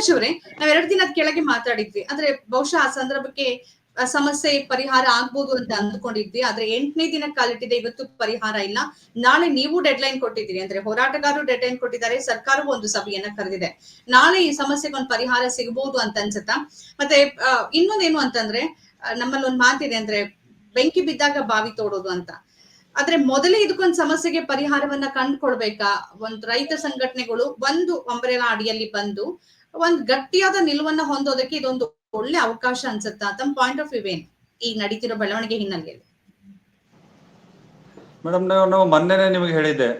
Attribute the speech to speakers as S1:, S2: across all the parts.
S1: ಅವಿನಾಶ್ ಅವರೇ, ನಾವ್ ಎರಡು ದಿನದ ಕೆಳಗೆ ಮಾತಾಡಿದ್ವಿ. ಅಂದ್ರೆ ಬಹುಶಃ ಆ ಸಂದರ್ಭಕ್ಕೆ ಸಮಸ್ಯೆ ಪರಿಹಾರ ಆಗ್ಬೋದು ಅಂತ ಅಂದ್ಕೊಂಡಿದ್ವಿ. ಆದ್ರೆ ಎಂಟನೇ ದಿನ ಕಾಲಿಟ್ಟಿದೆ, ಇವತ್ತು ಪರಿಹಾರ ಇಲ್ಲ. ನಾಳೆ ನೀವು ಡೆಡ್ ಲೈನ್ ಕೊಟ್ಟಿದ್ದೀರಿ. ಅಂದ್ರೆ ಹೋರಾಟಗಾರರು ಡೆಡ್ ಲೈನ್ ಕೊಟ್ಟಿದ್ದಾರೆ, ಸರ್ಕಾರವೂ ಒಂದು ಸಭೆಯನ್ನ ಕರೆದಿದೆ. ನಾಳೆ ಈ ಸಮಸ್ಯೆಗೆ ಒಂದು ಪರಿಹಾರ ಸಿಗಬಹುದು ಅಂತ ಅನ್ಸುತ್ತಾ? ಮತ್ತೆ ಇನ್ನೊಂದೇನು ಅಂತಂದ್ರೆ ನಮ್ಮಲ್ಲಿ ಒಂದು ಮಾತಿದೆ, ಅಂದ್ರೆ ಬೆಂಕಿ ಬಿದ್ದಾಗ ಬಾವಿ ತೋಡೋದು ಅಂತ. ಆದ್ರೆ ಮೊದಲೇ ಇದಕ್ಕೊಂದು ಸಮಸ್ಯೆಗೆ ಪರಿಹಾರವನ್ನ ಕಂಡುಕೊಳ್ಬೇಕಾ? ಒಂದು ರೈತ ಸಂಘಟನೆಗಳು ಒಂದು ಅಂಬರೆಲಾ ಅಡಿಯಲ್ಲಿ ಬಂದು ಒಂದ್ ಗಟ್ಟಿಯಾದ ನಿಲುವನ್ನ ಹೊಂದೋದಕ್ಕೆ ಇದೊಂದು ಒಳ್ಳೆ ಅವಕಾಶ ಅನ್ಸುತ್ತಾ ತಮ್ಮ ಪಾಯಿಂಟ್ ಆಫ್ ವ್ಯೂ ಏನ್ ಈಗ ನಡೀತಿರೋ ಬೆಳವಣಿಗೆ ಹಿನ್ನೆಲೆಯಲ್ಲಿ?
S2: ಮೇಡಮ್, ನಾವು ಮೊನ್ನೆನೆ ನಿಮಗೆ ಹೇಳಿದ್ದೆ.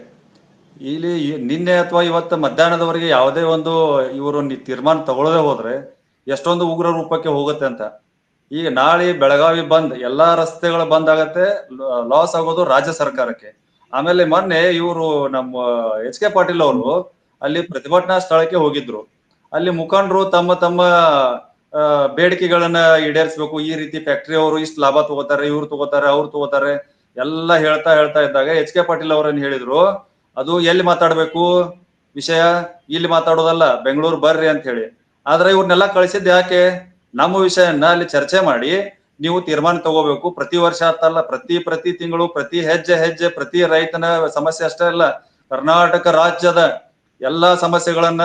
S2: ಇಲ್ಲಿ ನಿನ್ನೆ ಅಥವಾ ಇವತ್ತು ಮಧ್ಯಾಹ್ನದವರೆಗೆ ಯಾವುದೇ ಒಂದು ಇವರು ತೀರ್ಮಾನ ತಗೊಳ್ಳದೆ ಹೋದ್ರೆ ಎಷ್ಟೊಂದು ಉಗ್ರ ರೂಪಕ್ಕೆ ಹೋಗುತ್ತೆ ಅಂತ. ಈಗ ನಾಳೆ ಬೆಳಗಾವಿ ಬಂದ್ ಎಲ್ಲಾ ರಸ್ತೆಗಳು ಬಂದ್ ಆಗತ್ತೆ ಲಾಸ್ ಆಗೋದು ರಾಜ್ಯ ಸರ್ಕಾರಕ್ಕೆ. ಆಮೇಲೆ ಮೊನ್ನೆ ಇವರು ನಮ್ಮ ಎಚ್ ಕೆ ಪಾಟೀಲ್ ಅವರು ಅಲ್ಲಿ ಪ್ರತಿಭಟನಾ ಸ್ಥಳಕ್ಕೆ ಹೋಗಿದ್ರು. ಅಲ್ಲಿ ಮುಖಂಡರು ತಮ್ಮ ತಮ್ಮ ಬೇಡಿಕೆಗಳನ್ನ ಈಡೇರಿಸಬೇಕು. ಈ ರೀತಿ ಫ್ಯಾಕ್ಟರಿ ಅವರು ಇಷ್ಟು ಲಾಭ ತಗೋತಾರೆ, ಇವ್ರು ತಗೋತಾರೆ, ಅವ್ರು ತಗೋತಾರೆ, ಎಲ್ಲ ಹೇಳ್ತಾ ಹೇಳ್ತಾ ಇದ್ದಾಗ ಎಚ್ ಕೆ ಪಾಟೀಲ್ ಅವರನ್ನ ಹೇಳಿದ್ರು, ಅದು ಎಲ್ಲಿ ಮಾತಾಡ್ಬೇಕು ವಿಷಯ? ಇಲ್ಲಿ ಮಾತಾಡೋದಲ್ಲ, ಬೆಂಗಳೂರು ಬರ್ರಿ ಅಂತ ಹೇಳಿ. ಆದ್ರೆ ಇವ್ರನ್ನೆಲ್ಲ ಕಳಿಸಿದ್ ಯಾಕೆ? ನಮ್ಮ ವಿಷಯನ್ನ ಅಲ್ಲಿ ಚರ್ಚೆ ಮಾಡಿ ನೀವು ತೀರ್ಮಾನ ತಗೋಬೇಕು. ಪ್ರತಿ ವರ್ಷ ಅಂತಲ್ಲ ಪ್ರತಿ ಪ್ರತಿ ತಿಂಗಳು, ಪ್ರತಿ ಹೆಜ್ಜೆ ಹೆಜ್ಜೆ, ಪ್ರತಿ ರೈತನ ಸಮಸ್ಯೆ ಅಷ್ಟೇ ಅಲ್ಲ, ಕರ್ನಾಟಕ ರಾಜ್ಯದ ಎಲ್ಲಾ ಸಮಸ್ಯೆಗಳನ್ನ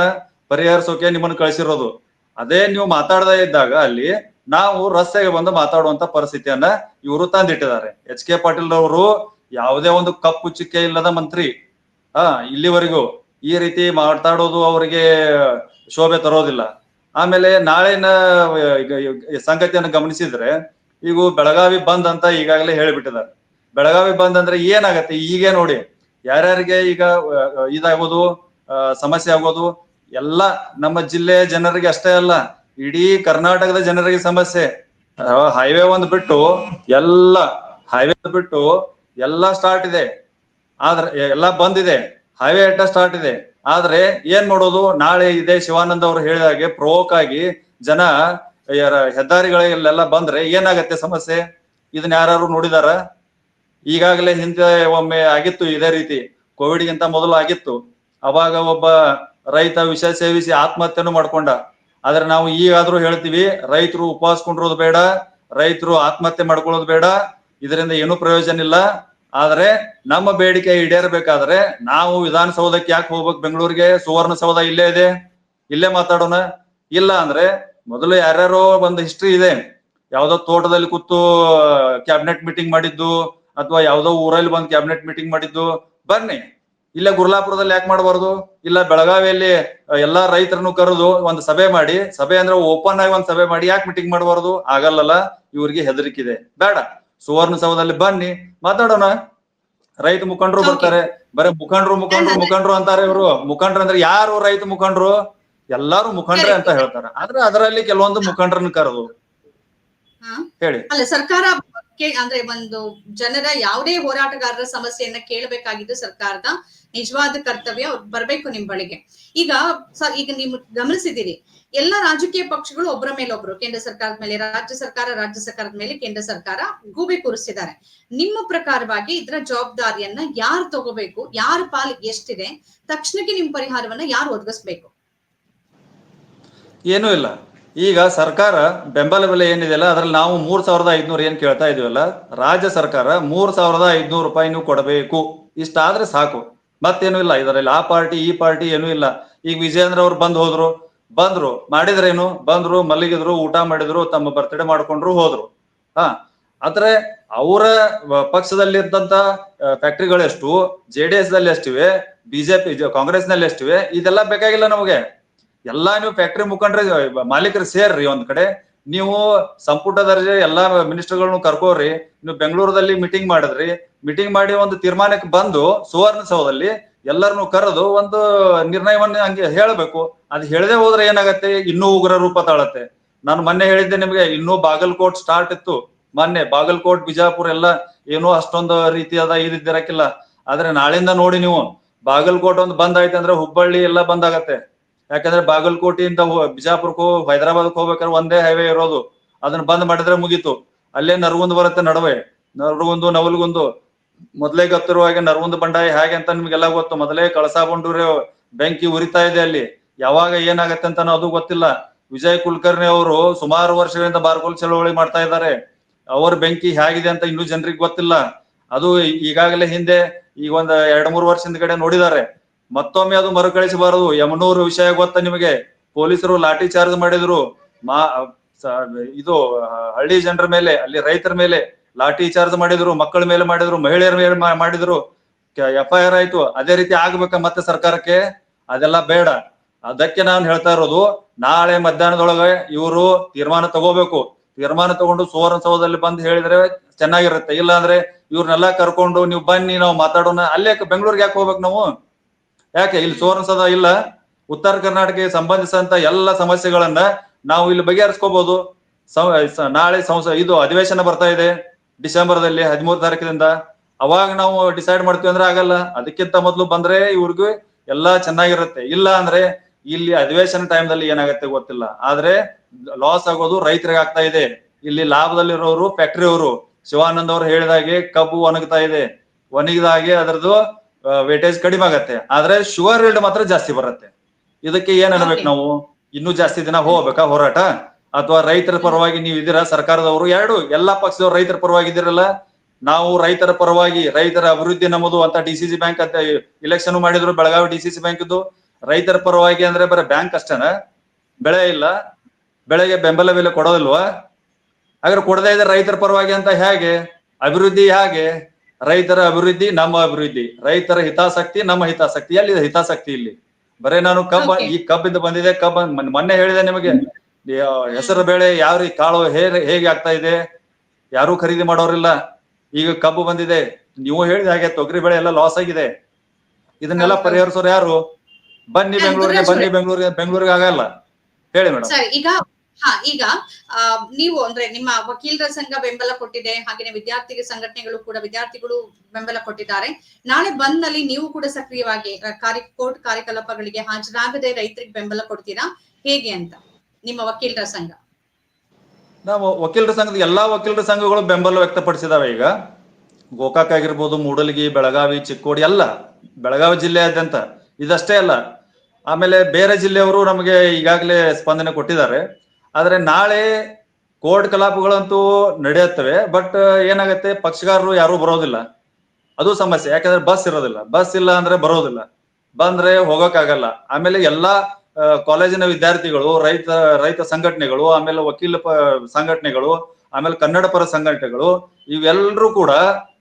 S2: ಪರಿಹರಿಸೋಕೆ ನಿಮ್ಮನ್ನ ಕಳಿಸಿರೋದು. ಅದೇ ನೀವು ಮಾತಾಡದೇ ಇದ್ದಾಗ ಅಲ್ಲಿ ನಾವು ರಸ್ತೆಗೆ ಬಂದು ಮಾತಾಡುವಂತ ಪರಿಸ್ಥಿತಿಯನ್ನ ಇವರು ತಂದಿಟ್ಟಿದ್ದಾರೆ. ಎಚ್ ಕೆ ಪಾಟೀಲ್ ಅವರು ಯಾವುದೇ ಒಂದು ಕಪ್ಪು ಚುಕ್ಕೆ ಇಲ್ಲದ ಮಂತ್ರಿ. ಆ ಇಲ್ಲಿವರೆಗೂ ಈ ರೀತಿ ಮಾತಾಡೋದು ಅವರಿಗೆ ಶೋಭೆ ತರೋದಿಲ್ಲ. ಆಮೇಲೆ ನಾಳಿನ ಸಂಗತಿಯನ್ನು ಗಮನಿಸಿದ್ರೆ ಈಗ ಬೆಳಗಾವಿ ಬಂದ್ ಅಂತ ಈಗಾಗಲೇ ಹೇಳಿಬಿಟ್ಟಿದ್ದಾರೆ. ಬೆಳಗಾವಿ ಬಂದ್ ಅಂದ್ರೆ ಏನಾಗತ್ತೆ? ಈಗೇ ನೋಡಿ. ಯಾರ್ಯಾರಿಗೆ ಈಗ ಇದಾಗೋದು ಸಮಸ್ಯೆ ಆಗೋದು? ಎಲ್ಲ ನಮ್ಮ ಜಿಲ್ಲೆಯ ಜನರಿಗೆ ಅಷ್ಟೇ ಅಲ್ಲ, ಇಡೀ ಕರ್ನಾಟಕದ ಜನರಿಗೆ ಸಮಸ್ಯೆ. ಹೈವೇ ಒಂದು ಬಿಟ್ಟು ಎಲ್ಲ ಹೈವೇ ಬಿಟ್ಟು ಎಲ್ಲ ಸ್ಟಾರ್ಟ್ ಇದೆ. ಆದ್ರೆ, ಎಲ್ಲ ಬಂದಿದೆ. ಹೈವೇ ಅಡ್ಡ ಸ್ಟಾರ್ಟ್ ಇದೆ. ಆದ್ರೆ ಏನ್ ಮಾಡೋದು? ನಾಳೆ ಇದೆ ಶಿವಾನಂದ ಅವರು ಹೇಳಿದ ಹಾಗೆ ಪ್ರೋವೋಕ್ ಆಗಿ ಜನ ಹೆದ್ದಾರಿಗಳಿಗೆಲ್ಲ ಬಂದ್ರೆ ಏನಾಗತ್ತೆ ಸಮಸ್ಯೆ? ಇದನ್ನ ಯಾರು ನೋಡಿದಾರ? ಈಗಾಗಲೇ ಹಿಂದೆ ಒಮ್ಮೆ ಆಗಿತ್ತು ಇದೇ ರೀತಿ. ಕೋವಿಡ್ ಗಿಂತ ಮೊದಲು ಆಗಿತ್ತು. ಅವಾಗ ಒಬ್ಬ ರೈತ ವಿಷ ಸೇವಿಸಿ ಆತ್ಮಹತ್ಯೆನೂ ಮಾಡ್ಕೊಂಡ. ಆದ್ರೆ ನಾವು ಈಗಾದ್ರೂ ಹೇಳ್ತೀವಿ, ರೈತರು ಉಪವಾಸ ಕೊಂಡಿರೋದು ಬೇಡ, ರೈತರು ಆತ್ಮಹತ್ಯೆ ಮಾಡ್ಕೊಳ್ಳೋದು ಬೇಡ, ಇದರಿಂದ ಏನೂ ಪ್ರಯೋಜನ ಇಲ್ಲ. ಆದ್ರೆ ನಮ್ಮ ಬೇಡಿಕೆ ಈಡೇರಬೇಕಾದ್ರೆ ನಾವು ವಿಧಾನಸೌಧಕ್ಕೆ ಯಾಕೆ ಹೋಗ್ಬೇಕು? ಬೆಂಗಳೂರಿಗೆ ಸುವರ್ಣಸೌಧ ಇಲ್ಲೇ ಇದೆ. ಇಲ್ಲೇ ಮಾತಾಡೋಣ. ಇಲ್ಲ ಅಂದ್ರೆ ಮೊದಲು ಯಾರ್ಯಾರೋ ಒಂದು ಹಿಸ್ಟ್ರಿ ಇದೆ. ಯಾವ್ದೋ ತೋಟದಲ್ಲಿ ಕೂತು ಕ್ಯಾಬಿನೆಟ್ ಮೀಟಿಂಗ್ ಮಾಡಿದ್ದು, ಅಥವಾ ಯಾವ್ದೋ ಊರಲ್ಲಿ ಬಂದು ಕ್ಯಾಬಿನೆಟ್ ಮೀಟಿಂಗ್ ಮಾಡಿದ್ದು, ಬನ್ನಿ. ಇಲ್ಲೇ ಗುರ್ಲಾಪುರದಲ್ಲಿ ಯಾಕೆ ಮಾಡಬಾರ್ದು? ಇಲ್ಲ ಬೆಳಗಾವಿಯಲ್ಲಿ ಎಲ್ಲಾ ರೈತರನ್ನು ಕರೆದು ಒಂದು ಸಭೆ ಮಾಡಿ ಸಭೆ ಅಂದ್ರೆ ಓಪನ್ ಆಗಿ ಒಂದು ಸಭೆ ಮಾಡಿ ಯಾಕೆ ಮೀಟಿಂಗ್ ಮಾಡಬಾರ್ದು? ಆಗಲ್ಲಲ್ಲ ಇವ್ರಿಗೆ ಹೆದರಿಕಿದೆ ಬೇಡ ಸುವರ್ಣಸೌಧದಲ್ಲಿ ಬನ್ನಿ ಮಾತಾಡೋಣ. ರೈತ ಮುಖಂಡರು. ಬರ್ತಾರೆ ಬರೀ ಮುಖಂಡರು ಮುಖಂಡರು ಮುಖಂಡರು ಅಂತಾರೆ ಇವರು. ಮುಖಂಡ್ರ ಅಂದ್ರೆ ಯಾರು ರೈತ ಮುಖಂಡರು? ಎಲ್ಲಾರು ಮುಖಂಡ್ರೆ ಅಂತ ಹೇಳ್ತಾರೆ. ಆದ್ರೆ ಅದರಲ್ಲಿ ಕೆಲವೊಂದು ಮುಖಂಡರನ್ನ ಕರೆದು. ಹೇಳಿ.
S1: ಅಲ್ಲ ಸರ್ಕಾರ ಕೇ- ಅಂದ್ರೆ ಒಂದು ಜನರ ಯಾವುದೇ ಹೋರಾಟಗಾರರ ಸಮಸ್ಯೆಯನ್ನ ಕೇಳಬೇಕಾಗಿದ್ದು ಸರ್ಕಾರದ ನಿಜವಾದ ಕರ್ತವ್ಯ ಬರ್ಬೇಕು ನಿಮ್ ಬಳಿಗೆ ಈಗ ಈಗ ನೀವು ಗಮನಿಸಿದ್ದೀರಿ, ಎಲ್ಲ ರಾಜಕೀಯ ಪಕ್ಷಗಳು ಒಬ್ಬರ ಮೇಲೆ ಒಬ್ರು, ಕೇಂದ್ರ ಸರ್ಕಾರದ ಮೇಲೆ, ರಾಜ್ಯ ಸರ್ಕಾರ ರಾಜ್ಯ ಸರ್ಕಾರದ ಮೇಲೆ, ಕೇಂದ್ರ ಸರ್ಕಾರ ಗೂಬೆ ಕೂರಿಸಿದ್ದಾರೆ. ನಿಮ್ಮ ಪ್ರಕಾರವಾಗಿ ಇದರ ಜವಾಬ್ದಾರಿಯನ್ನ ಯಾರು ತಗೋಬೇಕು, ಯಾರ ಪಾಲಿಗೆ ಎಷ್ಟಿದೆ, ತಕ್ಷಣಕ್ಕೆ ನಿಮ್ ಪರಿಹಾರವನ್ನ ಯಾರು ಒದಗಿಸ್ಬೇಕು?
S2: ಏನೂ ಇಲ್ಲ. ಈಗ ಸರ್ಕಾರ ಬೆಂಬಲ ಬೆಲೆ ಏನಿದೆಯಲ್ಲ ಅದ್ರಲ್ಲಿ ನಾವು ಮೂರ್ ಸಾವಿರದ ಐದ್ನೂರು ಏನ್ ಕೇಳ್ತಾ ಇದೀವಲ್ಲ ರಾಜ್ಯ ಸರ್ಕಾರ ಮೂರ್ ಸಾವಿರದ ಐದ್ನೂರು ರೂಪಾಯಿನೂ ನೀವು ಕೊಡಬೇಕು. ಇಷ್ಟಾದ್ರೆ ಸಾಕು. ಮತ್ತೇನು ಇಲ್ಲ, ಇದರಲ್ಲಿ ಆ ಪಾರ್ಟಿ, ಈ ಪಾರ್ಟಿ ಏನೂ ಇಲ್ಲ. ಈಗ ವಿಜಯೇಂದ್ರ ಅವ್ರು ಬಂದ್ ಹೋದ್ರು, ಬಂದ್ರು, ಮಾಡಿದ್ರೇನು? ಬಂದ್ರು, ಮಲಗಿದ್ರು, ಊಟ ಮಾಡಿದ್ರು, ತಮ್ಮ ಬರ್ತ್ಡೇ ಮಾಡ್ಕೊಂಡ್ರು, ಹೋದ್ರು. ಹಾ. ಆದ್ರೆ ಅವರ ಪಕ್ಷದಲ್ಲಿದ್ದಂತ ಫ್ಯಾಕ್ಟ್ರಿಗಳೆಷ್ಟು ಜೆ ಡಿ ಎಸ್ ದಲ್ಲಿ ಎಷ್ಟಿವೆ ಬಿಜೆಪಿ ಕಾಂಗ್ರೆಸ್ನಲ್ಲಿ ಎಷ್ಟಿವೆ ಇದೆಲ್ಲ ಬೇಕಾಗಿಲ್ಲ ನಮಗೆ. ಎಲ್ಲಾ ನೀವು ಫ್ಯಾಕ್ಟ್ರಿ ಮುಖಂಡ್ರೆ, ಮಾಲೀಕರು ಸೇರ್ರಿ ಒಂದ್ ಕಡೆ. ನೀವು ಸಂಪುಟ ದರ್ಜೆ ಎಲ್ಲಾ ಮಿನಿಸ್ಟರ್ಗಳನ್ನು ಕರ್ಕೋರಿ, ನೀವು ಬೆಂಗಳೂರದಲ್ಲಿ ಮೀಟಿಂಗ್ ಮಾಡಿದ್ರಿ. ಮೀಟಿಂಗ್ ಮಾಡಿ ಒಂದು ತೀರ್ಮಾನಕ್ಕೆ ಬಂದು ಸುವರ್ಣಸೌಧದಲ್ಲಿ ಎಲ್ಲರನ್ನು ಕರೆದು ಒಂದು ನಿರ್ಣಯವನ್ನ ಹಂಗೆ ಹೇಳಬೇಕು. ಅದು ಹೇಳದೆ ಹೋದ್ರೆ ಏನಾಗತ್ತೆ? ಇನ್ನೂ ಉಗ್ರ ರೂಪ ತಾಳತ್ತೆ. ನಾನು ಮೊನ್ನೆ ಹೇಳಿದ್ದೆ ನಿಮಗೆ, ಇನ್ನೂ ಬಾಗಲಕೋಟ್ ಸ್ಟಾರ್ಟ್ ಇತ್ತು. ಮೊನ್ನೆ ಬಾಗಲಕೋಟ್, ಬಿಜಾಪುರ ಎಲ್ಲ ಏನೋ ಅಷ್ಟೊಂದು ರೀತಿಯಾದ ಇದಿರಕ್ಕಿಲ್ಲ ಆದ್ರೆ ನಾಳಿಂದ ನೋಡಿ ನೀವು. ಬಾಗಲಕೋಟ್ ಒಂದು ಬಂದ್ ಆಯ್ತು ಅಂದ್ರೆ ಹುಬ್ಬಳ್ಳಿ ಎಲ್ಲ ಬಂದ್ ಆಗತ್ತೆ. ಯಾಕಂದ್ರೆ ಬಾಗಲಕೋಟೆಯಿಂದ ಬಿಜಾಪುರಕ್ಕೆ ಹೈದರಾಬಾದ್ಗೆ ಹೋಗ್ಬೇಕಾದ್ರೆ ಒಂದೇ ಹೈವೇ ಇರೋದು. ಅದನ್ನ ಬಂದ್ ಮಾಡಿದ್ರೆ ಮುಗೀತು. ಅಲ್ಲೇ ನರಗುಂದ್ ಬರುತ್ತೆ ನಡುವೆ. ನರಗುಂದು, ನವಲ್ಗುಂದು. ಮೊದಲೇ ಹಾಗೆ ನರಗುಂದ ಬಂಡಾಯ ಹೇಗೆ ಅಂತ ನಿಮ್ಗೆಲ್ಲ ಗೊತ್ತು. ಮೊದಲೇ ಕಳಸಾ ಬಂಡೂರಿ ಬೆಂಕಿ ಉರಿತಾ ಇದೆ ಅಲ್ಲಿ. ಯಾವಾಗ ಏನಾಗತ್ತೆ ಅಂತ ಅದು ಗೊತ್ತಿಲ್ಲ. ವಿಜಯ್ ಕುಲಕರ್ಣಿ ಅವರು ಸುಮಾರು ವರ್ಷಗಳಿಂದ ಬಾರ್ಕೋಲ್ ಚಳವಳಿ ಮಾಡ್ತಾ ಇದ್ದಾರೆ. ಅವ್ರ ಬೆಂಕಿ ಹೇಗಿದೆ ಅಂತ ಇನ್ನೂ ಜನರಿಗೆ ಗೊತ್ತಿಲ್ಲ. ಅದು ಈಗಾಗಲೇ ಹಿಂದೆ ಈಗ ಒಂದ್ ಎರಡ್ ಮೂರು ವರ್ಷ ಹಿಂದ್ಗಡೆ ನೋಡಿದ್ದಾರೆ. ಮತ್ತೊಮ್ಮೆ ಅದು ಮರುಕಳಿಸಬಾರದು. ಯಮನೂರು ವಿಷಯ ಗೊತ್ತ ನಿಮಗೆ? ಪೊಲೀಸರು ಲಾಠಿ ಚಾರ್ಜ್ ಮಾಡಿದ್ರು. ಮಾ ಇದು, ಹಳ್ಳಿ ಜನರ ಮೇಲೆ, ಅಲ್ಲಿ ರೈತರ ಮೇಲೆ ಲಾಠಿ ಚಾರ್ಜ್ ಮಾಡಿದ್ರು, ಮಕ್ಕಳ ಮೇಲೆ ಮಾಡಿದ್ರು, ಮಹಿಳೆಯರ ಮೇಲೆ ಮಾಡಿದ್ರು. ಎಫ್ ಐ ಆಯ್ತು. ಅದೇ ರೀತಿ ಆಗ್ಬೇಕ ಮತ್ತೆ ಸರ್ಕಾರಕ್ಕೆ? ಅದೆಲ್ಲ ಬೇಡ. ಅದಕ್ಕೆ ನಾನು ಹೇಳ್ತಾ ಇರೋದು, ನಾಳೆ ಮಧ್ಯಾಹ್ನದೊಳಗೆ ಇವರು ತೀರ್ಮಾನ ತಗೋಬೇಕು. ತೀರ್ಮಾನ ತಗೊಂಡು ಸುವರ್ಣಸೌಧದಲ್ಲಿ ಬಂದು ಹೇಳಿದ್ರೆ ಚೆನ್ನಾಗಿರುತ್ತೆ. ಇಲ್ಲ ಅಂದ್ರೆ ಇವ್ರನ್ನೆಲ್ಲ ಕರ್ಕೊಂಡು ನೀವು ಬನ್ನಿ, ನಾವು ಮಾತಾಡೋಣ. ಅಲ್ಲೇ ಬೆಂಗಳೂರಿಗೆ ಯಾಕೆ ಹೋಗ್ಬೇಕು ನಾವು? ಯಾಕೆ? ಇಲ್ಲಿ ಸುವರ್ಣಸೌಧ ಇಲ್ಲ. ಉತ್ತರ ಕರ್ನಾಟಕಕ್ಕೆ ಸಂಬಂಧಿಸಿದಂತ ಎಲ್ಲ ಸಮಸ್ಯೆಗಳನ್ನ ನಾವು ಇಲ್ಲಿ ಬಗೆಹರಿಸ್ಕೋಬಹುದು ನಾಳೆ ಸಂಸ, ಇದು ಅಧಿವೇಶನ ಬರ್ತಾ ಇದೆ. ಡಿಸೆಂಬರ್ದಲ್ಲಿ ಹದಿಮೂರು ತಾರೀಕಿನಿಂದ. ಅವಾಗ ನಾವು ಡಿಸೈಡ್ ಮಾಡ್ತೀವಿ ಅಂದ್ರೆ ಆಗಲ್ಲ. ಅದಕ್ಕಿಂತ ಮೊದಲು ಬಂದ್ರೆ ಇವ್ರಿಗೂ ಎಲ್ಲಾ ಚೆನ್ನಾಗಿರುತ್ತೆ. ಇಲ್ಲ ಅಂದ್ರೆ ಇಲ್ಲಿ ಅಧಿವೇಶನ ಟೈಮ್ ದಲ್ಲಿ ಏನಾಗುತ್ತೆ ಗೊತ್ತಿಲ್ಲ. ಆದ್ರೆ ಲಾಸ್ ಆಗೋದು ರೈತರಿಗೆ ಆಗ್ತಾ ಇದೆ. ಇಲ್ಲಿ ಲಾಭದಲ್ಲಿರೋರು ಫ್ಯಾಕ್ಟ್ರಿ ಅವರು ಶಿವಾನಂದ್ ಅವರು ಹೇಳಿದಾಗೆ ಕಬ್ಬು ಒಣಗ್ತಾ ಇದೆ. ಒಣಗಿದಾಗೆ ಅದರದ್ದು ವೇಟೇಜ್ ಕಡಿಮೆ ಆಗತ್ತೆ. ಆದ್ರೆ ಶುಗರ್ ರೇಟ್ ಮಾತ್ರ ಜಾಸ್ತಿ ಬರುತ್ತೆ. ಇದಕ್ಕೆ ಏನ್ ಅನ್ಬೇಕು ನಾವು? ಇನ್ನೂ ಜಾಸ್ತಿ ದಿನ ಹೋಗ್ಬೇಕಾ ಹೋರಾಟ? ಅಥವಾ ರೈತರ ಪರವಾಗಿ ನೀವು ಇದೀರಾ ಸರ್ಕಾರದವರು ಎರಡು ಎಲ್ಲಾ ಪಕ್ಷದವರು ರೈತರ ಪರವಾಗಿ ಇದಿರಲ್ಲ ನಾವು ರೈತರ ಪರವಾಗಿ ರೈತರ ಅಭಿವೃದ್ಧಿ ನಮ್ಮದು ಅಂತ ಡಿ ಸಿ ಸಿ ಬ್ಯಾಂಕ್ ಅಂತ ಇಲೆಕ್ಷನ್ ಮಾಡಿದ್ರು Belagavi D C C bank ಇದ್ದು ರೈತರ ಪರವಾಗಿ ಅಂದ್ರೆ ಬರೀ ಬ್ಯಾಂಕ್ ಅಷ್ಟೇನ? ಬೆಳೆ ಇಲ್ಲ. ಬೆಳೆಗೆ ಬೆಂಬಲ ಬೆಲೆ ಕೊಡೋದಿಲ್ವಾ? ಹಾಗಾದ್ರೆ ಕೊಡದೇ ಇದ್ರೆ ರೈತರ ಪರವಾಗಿ ಅಂತ ಹೇಗೆ? ಅಭಿವೃದ್ಧಿ ಹೇಗೆ? ರೈತರ ಅಭಿವೃದ್ಧಿ ನಮ್ಮ ಅಭಿವೃದ್ಧಿ. ರೈತರ ಹಿತಾಸಕ್ತಿ ನಮ್ಮ ಹಿತಾಸಕ್ತಿ. ಎಲ್ಲಿದೆ ಹಿತಾಸಕ್ತಿ ಇಲ್ಲಿ? ಬರೇ ನಾನು ಕಬ್ಬ. ಈ ಕಬ್ಬಿಂದ ಬಂದಿದೆ ಕಬ್ಬ ಮೊನ್ನೆ- ಹೇಳಿದೆ ನಿಮಗೆ. ಹೆಸರು ಬೇಳೆ ಯಾವ ರೀತಿ ಕಾಳು ಹೇಗೆ ಹೇಗೆ ಆಗ್ತಾ ಇದೆ? ಯಾರು ಖರೀದಿ ಮಾಡೋರಿಲ್ಲ. ಈಗ ಕಬ್ಬು ಬಂದಿದೆ. ನೀವು ಹೇಳಿದ ಹಾಗೆ ತೊಗರಿ ಬೆಳೆ ಎಲ್ಲ ಲಾಸ್ ಆಗಿದೆ. ಇದನ್ನೆಲ್ಲ. ಪರಿಹರಿಸೋರು ಯಾರು? ಬನ್ನಿ ಬೆಂಗಳೂರಿಗೆ ಬನ್ನಿ ಬೆಂಗಳೂರಿಗೆ ಬೆಂಗಳೂರಿಗೆ ಆಗಲ್ಲ. ಹೇಳಿ ಮೇಡಮ್
S1: ಹಾ, ಈಗ ನೀವು ಅಂದ್ರೆ ನಿಮ್ಮ ವಕೀಲರ ಸಂಘ ಬೆಂಬಲ ಕೊಟ್ಟಿದೆ, ಹಾಗೇನೆ ವಿದ್ಯಾರ್ಥಿ ಸಂಘಟನೆಗಳು ಕೂಡ ವಿದ್ಯಾರ್ಥಿಗಳು ಬೆಂಬಲ ಕೊಟ್ಟಿದ್ದಾರೆ. ನಾಳೆ ಬಂದ್ನಲ್ಲಿ ನೀವು ಕೂಡ ಸಕ್ರಿಯವಾಗಿ ಕಾರ್ಯ, ಕೋರ್ಟ್ ಕಾರ್ಯಕಲಾಪಗಳಿಗೆ ಹಾಜರಾಗದೆ ರೈತರಿಗೆ ಬೆಂಬಲ ಕೊಡ್ತೀರಾ? ಹೇಗೆ ಅಂತ, ನಿಮ್ಮ ವಕೀಲರ ಸಂಘ?
S2: ನಾವು ವಕೀಲರ ಸಂಘದ ಎಲ್ಲಾ ವಕೀಲರ ಸಂಘಗಳು ಬೆಂಬಲ ವ್ಯಕ್ತಪಡಿಸಿದಾವೆ ಈಗ. ಗೋಕಾಕ್ ಆಗಿರ್ಬೋದು, ಮೂಡಲಗಿ, ಬೆಳಗಾವಿ, ಚಿಕ್ಕೋಡಿ, ಎಲ್ಲ ಬೆಳಗಾವಿ ಜಿಲ್ಲೆಯಾದ್ಯಂತ ಇದಷ್ಟೇ ಅಲ್ಲ. ಆಮೇಲೆ ಬೇರೆ ಜಿಲ್ಲೆಯವರು ನಮಗೆ ಈಗಾಗಲೇ ಸ್ಪಂದನೆ ಕೊಟ್ಟಿದ್ದಾರೆ. ಆದ್ರೆ ನಾಳೆ ಕೋರ್ಟ್ ಕಲಾಪಗಳಂತೂ ನಡೆಯುತ್ತವೆ, ಬಟ್ ಏನಾಗುತ್ತೆ, ಪಕ್ಷಗಾರರು ಯಾರು ಬರೋದಿಲ್ಲ. ಅದು ಸಮಸ್ಯೆ. ಯಾಕಂದ್ರೆ ಬಸ್ ಇರೋದಿಲ್ಲ. ಬಸ್ ಇಲ್ಲ ಅಂದ್ರೆ ಬರೋದಿಲ್ಲ. ಬಂದ್ರೆ ಹೋಗಕ್ಕಾಗಲ್ಲ. ಆಮೇಲೆ ಎಲ್ಲಾ ಕಾಲೇಜಿನ ವಿದ್ಯಾರ್ಥಿಗಳು, ರೈತ ರೈತ ಸಂಘಟನೆಗಳು, ಆಮೇಲೆ ವಕೀಲ ಸಂಘಟನೆಗಳು, ಆಮೇಲೆ ಕನ್ನಡ ಪರ ಸಂಘಟನೆಗಳು ಇವೆಲ್ಲರೂ ಕೂಡ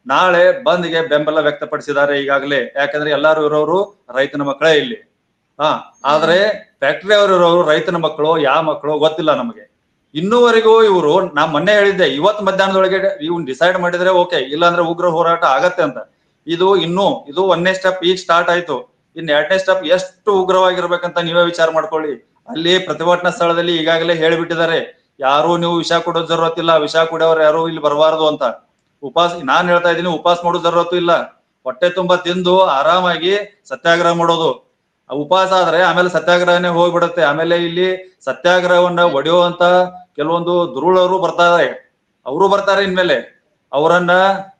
S2: ನಾಳೆ ಬಂದ್ಗೆ ಬೆಂಬಲ ವ್ಯಕ್ತಪಡಿಸಿದ್ದಾರೆ ಈಗಾಗಲೇ. ಯಾಕಂದ್ರೆ ಎಲ್ಲಾರು ಇರೋರು ರೈತನ ಮಕ್ಕಳೇ ಇಲ್ಲಿ. ಹಾ, ಆದ್ರೆ ಫ್ಯಾಕ್ಟರಿ ಇರೋರು ರೈತನ ಮಕ್ಕಳು, ಯಾವ ಮಕ್ಕಳು ಗೊತ್ತಿಲ್ಲ ನಮಗೆ. ಇನ್ನೂವರೆಗೂ ಇವರು ನಾ ಮೊನ್ನೆ ಹೇಳಿದ್ದೆ, ಇವತ್ತು ಮಧ್ಯಾಹ್ನದೊಳಗೆ ಇವ್ ಡಿಸೈಡ್ ಮಾಡಿದ್ರೆ ಓಕೆ ಇಲ್ಲಾಂದ್ರೆ ಉಗ್ರ ಹೋರಾಟ ಆಗತ್ತೆ ಅಂತ. ಇದು ಇನ್ನು, ಇದು ಒಂದನೇ ಸ್ಟೆಪ್ ಈಗ ಸ್ಟಾರ್ಟ್ ಆಯ್ತು. ಇನ್ ಎರಡನೇ ಸ್ಟೆಪ್ ಎಷ್ಟು ಉಗ್ರವಾಗಿರ್ಬೇಕಂತ ನೀವೇ ವಿಚಾರ ಮಾಡ್ಕೊಳ್ಳಿ. ಅಲ್ಲಿ ಪ್ರತಿಭಟನಾ ಸ್ಥಳದಲ್ಲಿ ಈಗಾಗಲೇ ಹೇಳಿಬಿಟ್ಟಿದ್ದಾರೆ. ಯಾರು ನೀವು ವಿಷ ಕೊಡೋ ಜರೂರತ್ ಇಲ್ಲ, ವಿಷ ಕುಡಿಯೋರು ಯಾರು ಇಲ್ಲಿ ಬರಬಾರದು ಅಂತ. ಉಪವಾಸ ನಾನ್ ಹೇಳ್ತಾ ಇದ್ದೀನಿ ಉಪವಾಸ ಮಾಡೋ ಜರೂರತ್ತು ಇಲ್ಲ. ಹೊಟ್ಟೆ ತುಂಬಾ ತಿಂದು ಆರಾಮಾಗಿ ಸತ್ಯಾಗ್ರಹ ಮಾಡೋದು. ಉಪವಾಸ ಆದ್ರೆ ಆಮೇಲೆ ಸತ್ಯಾಗ್ರಹನೇ ಹೋಗ್ಬಿಡತ್ತೆ. ಆಮೇಲೆ ಇಲ್ಲಿ ಸತ್ಯಾಗ್ರಹವನ್ನ ಒಡೆಯುವಂತ ಕೆಲವೊಂದು ದುರುಳರು ಬರ್ತಾರೆ. ಅವರು ಬರ್ತಾರೆ ಇನ್ಮೇಲೆ. ಅವರನ್ನ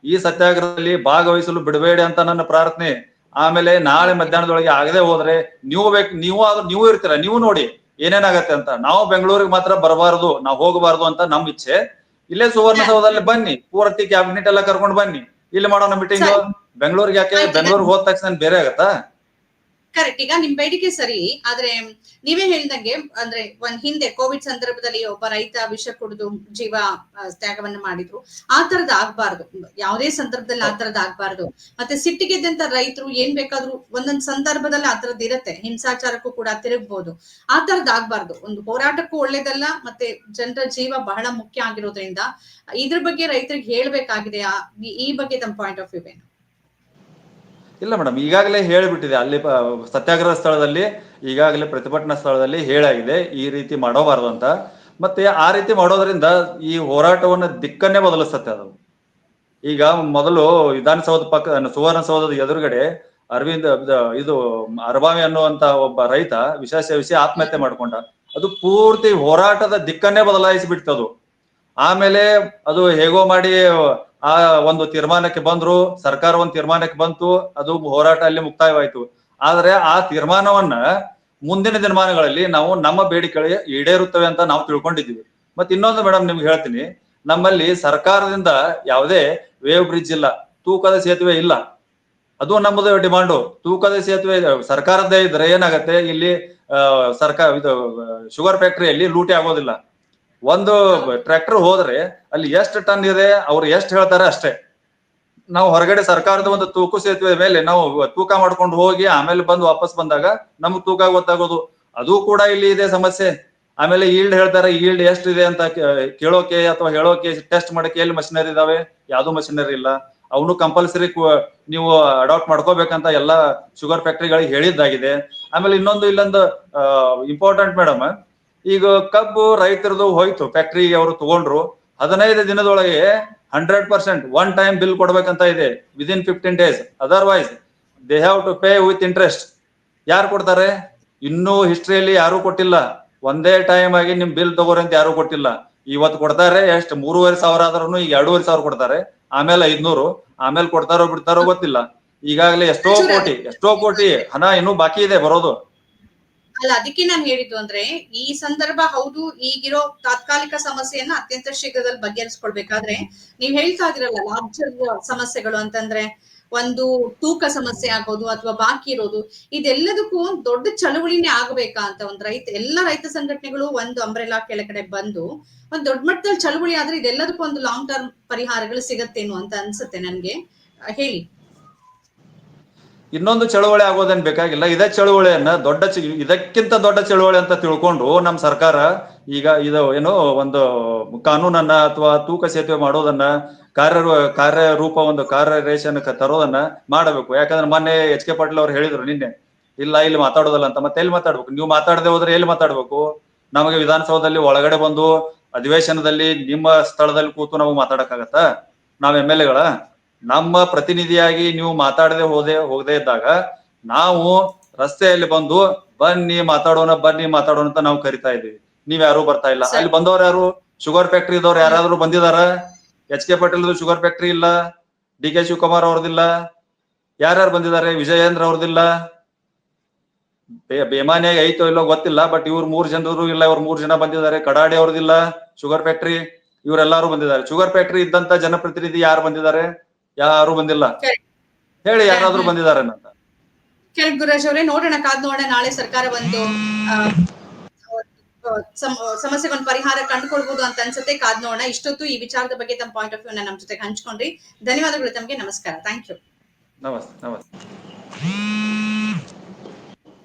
S2: ಈ ಸತ್ಯಾಗ್ರಹದಲ್ಲಿ ಭಾಗವಹಿಸಲು ಬಿಡಬೇಡಿ ಅಂತ ನನ್ನ ಪ್ರಾರ್ಥನೆ. ಆಮೇಲೆ ನಾಳೆ ಮಧ್ಯಾಹ್ನದೊಳಗೆ ಆಗದೆ ಹೋದ್ರೆ ನೀವು ಬೇಕು ನೀವು ಆದ್ರೂ ನೀವು ಇರ್ತೀರ ನೀವು ನೋಡಿ ಏನೇನಾಗತ್ತೆ ಅಂತ. ನಾವು ಬೆಂಗಳೂರಿಗೆ ಮಾತ್ರ ಬರಬಾರದು ನಾವು ಹೋಗಬಾರದು ಅಂತ ನಮ್ ಇಚ್ಛೆ. ಇಲ್ಲೇ ಸುವರ್ಣಸೌಧದಲ್ಲಿ ಬನ್ನಿ ಪೂರ್ತಿ ಕ್ಯಾಬಿನೆಟ್ ಎಲ್ಲ ಕರ್ಕೊಂಡು ಬನ್ನಿ. ಇಲ್ಲಿ ಮಾಡೋಣ ಮೀಟಿಂಗ್. ಬೆಂಗಳೂರಿಗೆ ಯಾಕೆ. ಬೆಂಗಳೂರಿಗೆ ಹೋದ ತಕ್ಷಣ ಬೇರೆ ಆಗತ್ತಾ?
S1: ಕರೆಕ್ಟ್ ಈಗ ನಿಮ್ ಬೇಡಿಕೆ ಸರಿ, ಆದ್ರೆ ನೀವೇ ಹೇಳ್ದಂಗೆ, ಅಂದ್ರೆ ಒಂದ್ ಹಿಂದೆ ಕೋವಿಡ್ ಸಂದರ್ಭದಲ್ಲಿ ಒಬ್ಬ ರೈತ ವಿಷ ಕುಡಿದು ಜೀವ ತ್ಯಾಗವನ್ನು ಮಾಡಿದ್ರು. ಆ ತರದ್ ಆಗ್ಬಾರ್ದು. ಯಾವುದೇ ಸಂದರ್ಭದಲ್ಲಿ ಆ ತರದ್ ಆಗ್ಬಾರ್ದು. ಮತ್ತೆ ಸಿಟ್ಟಿಗೆದ್ದಂತ ರೈತರು ಏನ್ ಬೇಕಾದ್ರೂ ಒಂದೊಂದ್ ಸಂದರ್ಭದಲ್ಲಿ ಆ ತರದ್ ಇರತ್ತೆ. ಹಿಂಸಾಚಾರಕ್ಕೂ ಕೂಡ ತಿರುಗ್ಬೋದು. ಆ ತರದ್ ಆಗ್ಬಾರ್ದು. ಒಂದು ಹೋರಾಟಕ್ಕೂ ಒಳ್ಳೇದಲ್ಲ, ಮತ್ತೆ ಜನರ ಜೀವ ಬಹಳ ಮುಖ್ಯ ಆಗಿರೋದ್ರಿಂದ ಇದ್ರ ಬಗ್ಗೆ ರೈತರಿಗೆ ಹೇಳ್ಬೇಕಾಗಿದೆ. ಈ ಬಗ್ಗೆ ತಮ್ಮ ಪಾಯಿಂಟ್ ಆಫ್ ವ್ಯೂ ಏನು?
S2: ಇಲ್ಲ ಮೇಡಮ್, ಈಗಾಗಲೇ ಹೇಳಿಬಿಟ್ಟಿದೆ. ಅಲ್ಲಿ ಸತ್ಯಾಗ್ರಹ ಸ್ಥಳದಲ್ಲಿ ಈಗಾಗಲೇ ಪ್ರತಿಭಟನಾ ಸ್ಥಳದಲ್ಲಿ ಹೇಳಾಗಿದೆ, ಈ ರೀತಿ ಮಾಡೋಬಾರದು ಅಂತ. ಮತ್ತೆ ಆ ರೀತಿ ಮಾಡೋದ್ರಿಂದ ಈ ಹೋರಾಟವನ್ನ ದಿಕ್ಕನ್ನೇ ಬದಲಿಸುತ್ತೆ ಅದು. ಈಗ ಮೊದಲು ವಿಧಾನಸೌಧ ಪಕ್ಕ ಸುವರ್ಣಸೌಧದ ಎದುರುಗಡೆ ಅರವಿಂದ್, ಇದು ಅರಬಾವಿ ಅನ್ನುವಂತ ಒಬ್ಬ ರೈತ ವಿಶೇಷ ವಿಷಯ ಆತ್ಮಹತ್ಯೆ ಮಾಡ್ಕೊಂಡ. ಅದು ಪೂರ್ತಿ ಹೋರಾಟದ ದಿಕ್ಕನ್ನೇ ಬದಲಾಯಿಸಿ ಬಿಡ್ತದು ಆಮೇಲೆ ಅದು ಹೇಗೋ ಮಾಡಿ ಆ ಒಂದು ತೀರ್ಮಾನಕ್ಕೆ ಬಂದ್ರು, ಸರ್ಕಾರ ಒಂದು ತೀರ್ಮಾನಕ್ಕೆ ಬಂತು, ಅದು ಹೋರಾಟ ಅಲ್ಲಿ ಮುಕ್ತಾಯವಾಯ್ತು. ಆದ್ರೆ ಆ ತೀರ್ಮಾನವನ್ನ ಮುಂದಿನ ದಿನಮಾನಗಳಲ್ಲಿ ನಾವು ನಮ್ಮ ಬೇಡಿಕೆ ಈಡೇರುತ್ತವೆ ಅಂತ ನಾವು ತಿಳ್ಕೊಂಡಿದ್ದೀವಿ. ಮತ್ತೆ ಇನ್ನೊಂದು ಮೇಡಮ್ ನಿಮ್ಗೆ ಹೇಳ್ತೀನಿ, ನಮ್ಮಲ್ಲಿ ಸರ್ಕಾರದಿಂದ ಯಾವುದೇ ವೇವ್ ಬ್ರಿಡ್ಜ್ ಇಲ್ಲ, ತೂಕದ ಸೇತುವೆ ಇಲ್ಲ. ಅದು ನಮ್ಮದು ಡಿಮಾಂಡು. ತೂಕದ ಸೇತುವೆ, ಸರ್ಕಾರದ್ದೇ ಇದ್ರೆ ಏನಾಗತ್ತೆ, ಇಲ್ಲಿ ಸರ್ಕಾರ ಇದು ಶುಗರ್ ಫ್ಯಾಕ್ಟರಿಯಲ್ಲಿ ಲೂಟಿ ಆಗೋದಿಲ್ಲ. ಒಂದು ಟ್ರ್ಯಾಕ್ಟರ್ ಹೋದ್ರೆ ಅಲ್ಲಿ ಎಷ್ಟು ಟನ್ ಇದೆ, ಅವ್ರು ಎಷ್ಟು ಹೇಳ್ತಾರೆ ಅಷ್ಟೇ. ನಾವು ಹೊರಗಡೆ ಸರ್ಕಾರದ ಒಂದು ತೂಕು ಸೇತುವೆ ಮೇಲೆ ನಾವು ತೂಕ ಮಾಡ್ಕೊಂಡು ಹೋಗಿ ಆಮೇಲೆ ಬಂದು ವಾಪಸ್ ಬಂದಾಗ ನಮ್ಗೆ ತೂಕ ಗೊತ್ತಾಗೋದು. ಅದು ಕೂಡ ಇಲ್ಲಿ ಇದೆ ಸಮಸ್ಯೆ. ಆಮೇಲೆ ಈಲ್ಡ್ ಹೇಳ್ತಾರೆ, ಈಲ್ಡ್ ಇದೆ ಅಂತ ಕೇಳೋಕೆ ಅಥವಾ ಹೇಳೋಕೆ ಟೆಸ್ಟ್ ಮಾಡಕ್ಕೆ ಎಲ್ಲಿ ಮಷಿನರಿ ಇದಾವೆ? ಯಾವ್ದು ಮಷಿನರಿ ಇಲ್ಲ. ಅವನು ಕಂಪಲ್ಸರಿ ನೀವು ಅಡಾಪ್ಟ್ ಮಾಡ್ಕೋಬೇಕಂತ ಎಲ್ಲಾ ಶುಗರ್ ಫ್ಯಾಕ್ಟರಿಗಳಿಗೆ ಹೇಳಿದ್ದಾಗಿದೆ. ಆಮೇಲೆ ಇನ್ನೊಂದು ಇಲ್ಲೊಂದು ಇಂಪಾರ್ಟೆಂಟ್ ಮೇಡಮ್ ಈಗ ಕಬ್ಬು ರೈತರದು ಹೋಯ್ತು ಫ್ಯಾಕ್ಟ್ರಿ ಅವರು ತಗೊಂಡ್ರು. ಹದಿನೈದು ದಿನದೊಳಗೆ hundred percent one time bill ಕೊಡ್ಬೇಕಂತ ಇದೆ within fifteen days otherwise they have to pay with interest ಯಾರು ಕೊಡ್ತಾರೆ? ಇನ್ನೂ ಹಿಸ್ಟ್ರಿಯಲ್ಲಿ ಯಾರು ಕೊಟ್ಟಿಲ್ಲ. ಒಂದೇ ಟೈಮ್ ಆಗಿ ನಿಮ್ ಬಿಲ್ ತಗೋರಿ ಅಂತ ಯಾರು ಕೊಟ್ಟಿಲ್ಲ. ಇವತ್ತು ಕೊಡ್ತಾರೆ ಎಷ್ಟ್? ಮೂರುವರೆ ಸಾವಿರ ಆದ್ರೂ ಈಗ ಎರಡೂವರೆ ಸಾವಿರ ಕೊಡ್ತಾರೆ. ಆಮೇಲೆ ಐದ್ನೂರು. ಆಮೇಲೆ ಕೊಡ್ತಾರೋ ಬಿಡ್ತಾರೋ ಗೊತ್ತಿಲ್ಲ. ಈಗಾಗಲೇ ಎಷ್ಟೋ ಕೋಟಿ ಎಷ್ಟೋ ಕೋಟಿ ಹಣ ಇನ್ನೂ ಬಾಕಿ ಇದೆ ಬರೋದು.
S1: ಅಲ್ಲ, ಅದಕ್ಕೆ ನಾನು ಹೇಳಿದ್ದು ಅಂದ್ರೆ, ಈ ಸಂದರ್ಭ ಹೌದು, ಈಗಿರೋ ತಾತ್ಕಾಲಿಕ ಸಮಸ್ಯೆಯನ್ನ ಅತ್ಯಂತ ಶೀಘ್ರದಲ್ಲಿ ಬಗೆಹರಿಸ್ಕೊಳ್ಬೇಕಾದ್ರೆ ನೀವ್ ಹೇಳ್ತಾ ಇದಿರಲ್ಲ ಲಾರ್ಜರ್ ಸಮಸ್ಯೆಗಳು ಅಂತಂದ್ರೆ, ಒಂದು ತೂಕ ಸಮಸ್ಯೆ ಆಗೋದು ಅಥವಾ ಬಾಕಿ ಇರೋದು, ಇದೆಲ್ಲದಕ್ಕೂ ಒಂದು ದೊಡ್ಡ ಚಳುವಳಿನೇ ಆಗ್ಬೇಕಾ ಅಂತ ಒಂದ್ ರೈತ, ಎಲ್ಲ ರೈತ ಸಂಘಟನೆಗಳು ಒಂದು ಅಂಬ್ರೆಲಾ ಕೆಳಗಡೆ ಬಂದು, ಒಂದ್ ದೊಡ್ಡ ಮಟ್ಟದಲ್ಲಿ ಚಳುವಳಿ ಆದ್ರೆ ಇದೆಲ್ಲದಕ್ಕೂ ಒಂದು ಲಾಂಗ್ ಟರ್ಮ್ ಪರಿಹಾರಗಳು ಸಿಗತ್ತೇನು ಅಂತ ಅನ್ಸುತ್ತೆ ನನ್ಗೆ. ಹೇಳಿ.
S2: ಇನ್ನೊಂದು ಚಳುವಳಿ ಆಗೋದೇನ್ ಬೇಕಾಗಿಲ್ಲ. ಇದೇ ಚಳುವಳಿಯನ್ನ ದೊಡ್ಡ ಇದಕ್ಕಿಂತ ದೊಡ್ಡ ಚಳುವಳಿ ಅಂತ ತಿಳ್ಕೊಂಡು ನಮ್ಮ ಸರ್ಕಾರ ಈಗ ಇದು ಏನು ಒಂದು ಕಾನೂನನ್ನ ಅಥವಾ ತೂಕ ಸೇತುವೆ ಮಾಡೋದನ್ನ ಕಾರ್ಯ ಕಾರ್ಯರೂಪ ಒಂದು ಕಾರ್ಯರೇಷನ್ ತರೋದನ್ನ ಮಾಡಬೇಕು. ಯಾಕಂದ್ರೆ ಮೊನ್ನೆ ಎಚ್ ಕೆ ಪಾಟೀಲ್ ಅವ್ರು ಹೇಳಿದ್ರು ನಿನ್ನೆ, ಇಲ್ಲ, ಇಲ್ಲಿ ಮಾತಾಡೋದಲ್ಲ ಅಂತ. ಮತ್ತೆ ಎಲ್ಲಿ ಮಾತಾಡ್ಬೇಕು? ನೀವು ಮಾತಾಡದೆ ಹೋದ್ರೆ ಎಲ್ಲಿ ಮಾತಾಡ್ಬೇಕು? ನಮಗೆ ವಿಧಾನಸೌಧದಲ್ಲಿ ಒಳಗಡೆ ಬಂದು, ಅಧಿವೇಶನದಲ್ಲಿ ನಿಮ್ಮ ಸ್ಥಳದಲ್ಲಿ ಕೂತು ನಾವು ಮಾತಾಡಕ್ಕಾಗತ್ತ? ನಾವ್ ಎಂ ಎಲ್ ಎಗಳ ನಮ್ಮ ಪ್ರತಿನಿಧಿಯಾಗಿ ನೀವು ಮಾತಾಡದೆ ಹೋದೆ ಹೋಗದೆ ಇದ್ದಾಗ ನಾವು ರಸ್ತೆಯಲ್ಲಿ ಬಂದು ಬನ್ನಿ ಮಾತಾಡೋಣ ಬನ್ನಿ ಮಾತಾಡೋಣ ಅಂತ ನಾವು ಕರಿತಾ ಇದೀವಿ. ನೀವ್ ಯಾರು ಬರ್ತಾ ಇಲ್ಲ. ಅಲ್ಲಿ ಬಂದವ್ರ ಯಾರು? ಶುಗರ್ ಫ್ಯಾಕ್ಟ್ರಿ ಇದ್ದವ್ರು ಯಾರಾದ್ರೂ ಬಂದಿದಾರ H K Patel sugar factory ಇಲ್ಲ. ಡಿ ಕೆ ಶಿವಕುಮಾರ್ ಅವ್ರದಿಲ್ಲ ಯಾರ್ಯಾರು ಬಂದಿದ್ದಾರೆ? ವಿಜಯೇಂದ್ರ ಅವ್ರದಿಲ್ಲ ಬೇಮಾನಿಯಾಗಿ ಐತೋ ಇಲ್ಲೋ ಗೊತ್ತಿಲ್ಲ ಬಟ್ ಇವ್ರು ಮೂರ್ ಜನರು ಇಲ್ಲ ಇವ್ರು ಮೂರ್ ಜನ ಬಂದಿದ್ದಾರೆ. ಕಡಾಡಿ ಅವ್ರದಿಲ್ಲ ಶುಗರ್ ಫ್ಯಾಕ್ಟ್ರಿ ಇವರೆಲ್ಲಾರು ಬಂದಿದ್ದಾರೆ. ಶುಗರ್ ಫ್ಯಾಕ್ಟ್ರಿ ಇದ್ದಂತ ಜನಪ್ರತಿನಿಧಿ ಯಾರು ಬಂದಿದ್ದಾರೆ? ಯಾರು ಬಂದಿಲ್ಲ. ಹೇಳಿ ಯಾರಾದ್ರೂ ಬಂದಿದ್ದಾರೆ ಅಂತ
S1: ಗುರುರಾಜ್ ಅವರೇ ನೋಡೋಣ ಕಾದ್ ನೋಡೋಣ ನಾಳೆ ಸರ್ಕಾರ ಒಂದು ಸಮಸ್ಯೆಗೆ ಒಂದು ಸಮ- ಸಮಸ್ಯೆಗೊಂದು ಪರಿಹಾರ ಕಂಡುಕೊಳ್ಬಹುದು ಅಂತ ಅನ್ಸುತ್ತೆ ಕಾದ್ ನೋಡೋಣ. ಇಷ್ಟೊತ್ತು ಈ ವಿಚಾರದ ಬಗ್ಗೆ ತಮ್ಮ ಪಾಯಿಂಟ್ ಆಫ್ ವ್ಯೂ ನಮ್ಮ ಜೊತೆ ಹಂಚ್ಕೊಂಡ್ರಿ. ಧನ್ಯವಾದಗಳು ತಮಗೆ ನಮಸ್ಕಾರ. ಥ್ಯಾಂಕ್ ಯು
S2: ನಮಸ್ತೆ ನಮಸ್ತೆ.